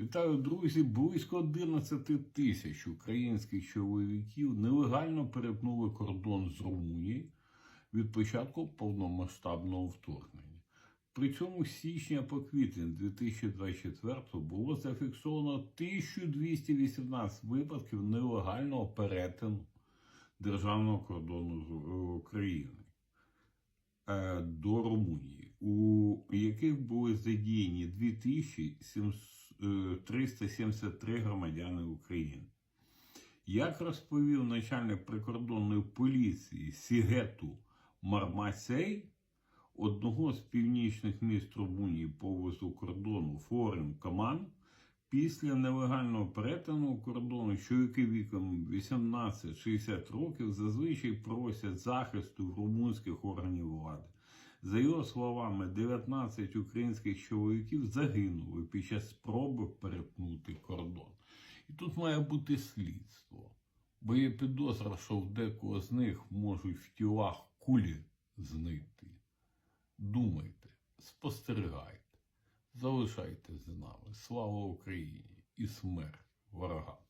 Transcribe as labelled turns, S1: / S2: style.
S1: Вітаю, друзі! Близько 11 тисяч українських чоловіків нелегально перетнули кордон з Румунії від початку повномасштабного вторгнення. При цьому з січня по квітень 2024 було зафіксовано 1218 випадків нелегального перетину державного кордону з е, України е, до Румунії, у яких були задіяні 2373 громадяни України. Як розповів начальник прикордонної поліції Сігету Мармасей, одного з північних міст Румунії поблизу кордону Форем Каман, після нелегального перетину кордону чоловіки віком 18-60 років зазвичай просять захисту румунських органів влади. За його словами, 19 українських чоловіків загинули під час спроби перетнути кордон. І тут має бути слідство. Бо є підозра, що в декого з них можуть в тілах кулі знайти. Думайте, спостерігайте, залишайтесь з нами. Слава Україні і смерть ворогам!